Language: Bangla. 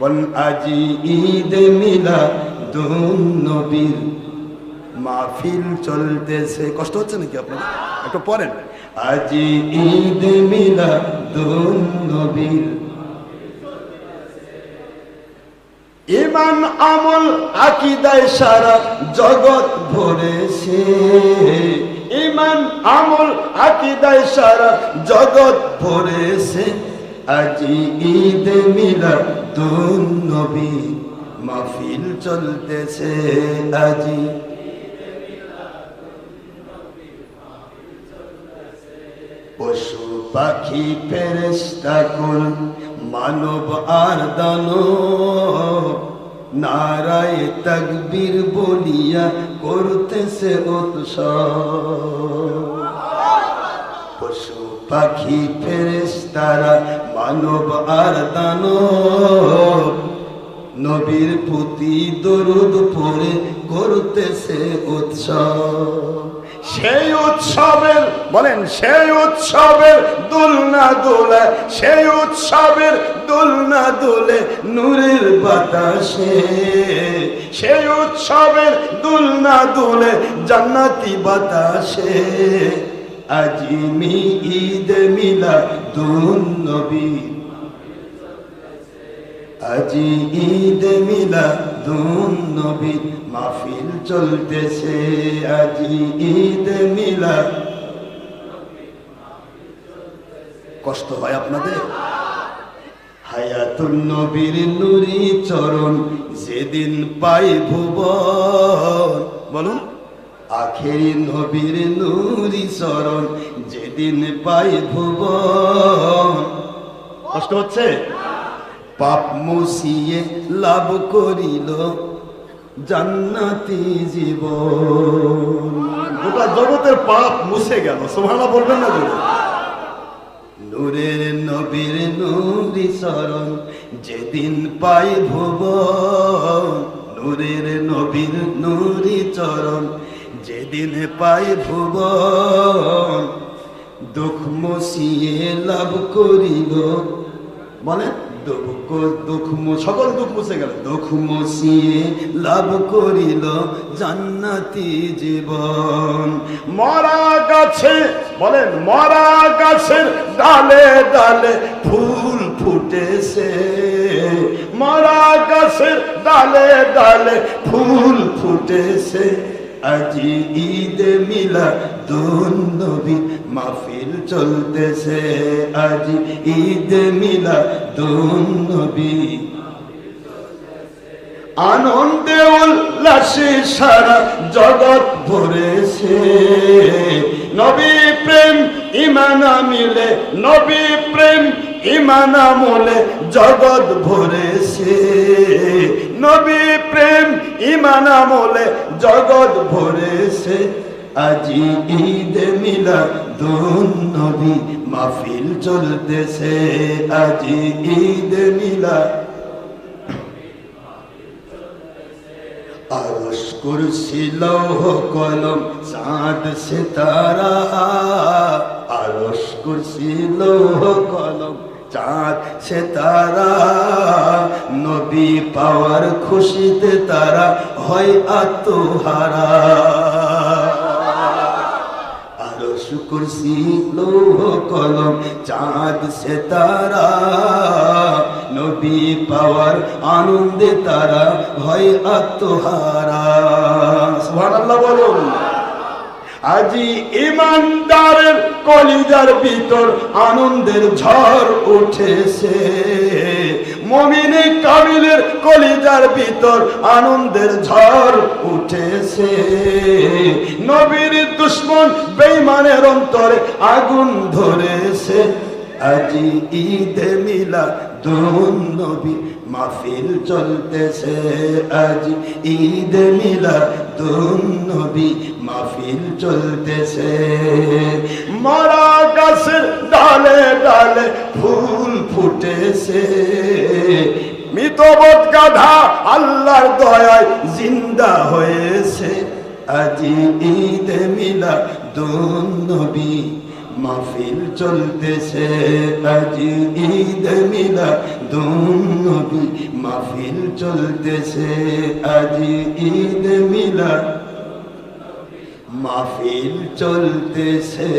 বল আজি ঈদ মিলা নবীর মাহফিল চলতেছে। কষ্ট হচ্ছে নাকি আপনার একটু পড়েন। আজি ঈদ মিলা নবীর। ইমান, আমল, আকিদায় সারা জগৎ ভরেছে। ইমান, আমল, আকিদায় সারা জগৎ ভরেছে। আজি ঈদ মিলা নবী চলতেছে। আজি পশু পাখি ফেরেস্তা মানব আর দানব। নারায় তকবীর বলিয়া করতেছে উৎসব। পশু পাখি ফেরেস্তারা মানব আর দানব নবীর প্রতি দরুদ পরে করতেছে উৎসব। সেই উৎসবের, বলেন, সেই উৎসবের দুলনা দোলে, সেই উৎসবের দুলনা দোলে নূরের বাতাসে। সেই উৎসবের দুলনা দোলে জান্নাতি বাতাসে। আজিমি ঈদ মিলা নবী। আজি ঈদ মিলা নবী। মাহফিল চলতেছে, আজি ঈদ মিলা কষ্ট হয় আপনাদের? হায়াতুন নবীর নুরি চরণ যেদিন পাই ভুবন। বলুন। আখেরি নবীর নুরি চরণ যেদিন পাই ভুবন কষ্ট হচ্ছে? পাপ মুসিয়ে লাভ করিল জান্নাতি জীবন। গোটা জগতের পাপ মুছে গেল সোহানা বলবেন না জোরে। নূরের নবীর নূরি চরণ যেদিন পাই ভুবন নূরের নবীর নূরি চরণ যেদিন পাই ভুবন, দুঃখ মুছিয়ে লাভ করিব। বলে দুঃখ সকল দুঃখ মুছে গেল। দুঃখ মুছিয়ে লাভ করিল জান্নাতি জীবন। মরা গাছে, বলেন, মরা গাছের ডালে ডালে ফুল ফুটেছে। মরা গাছের ডালে ডালে ফুল ফুটেছে। আজি ঈদ মিলা দুন নবী মাহফিল চলতেছে। আজি ঈদ মিলা দুন নবী আনন্দে উল্লাসে সারা জগৎ ভরেছে। নবী প্রেম ইমানা মিলে নবী প্রেম ইমানা মোলে জগৎ ভরেছে। নবী প্রেম, ইমানা মোলে জগৎ ভরেছে। আজি ঈদ মিলা দুন নবী মাহফিল চলতেছে। আজি ঈদ মিলা আরশ কুরসি, লৌহ কলম, চাঁদ সিতারা। আরশ কুরসি, লৌহ কলম। চাঁদ সিতারা নবী পাওয়ার খুশিতে তারা হয় আত্মহারা। কুরসি লৌহ কলম, চাঁদ সিতারা নবী পাওয়ার আনন্দে তারা হয় আত্মহারা। বলুন। আজি ইমানদারের কলিজার ভিতর আনন্দের ঝড় উঠেছে। মমিনে কাবিলের কলিজার ভিতর আনন্দের ঝড় উঠেছে। নবীর দুশ্মন বেইমানের অন্তরে আগুন ধরেছে। আজি ঈদ মিলা দুন নবী মাহফিল চলতেছে আজ ঈদ মিলা দুন নবী মাহফিল চলতেছে। মারা গাছের ডালে ডালে ফুল ফুটেছে। মৃতবোধ গাধা আল্লাহর দয়ায় জিন্দা হয়েছে। আজি ঈদ মিলা দুন নবী মাহফিল চলতেছে আজ ঈদ মিলা দুনবি নবী মাহফিল চলতেছে আজি ঈদ মিলা মাহফিল চলতেছে।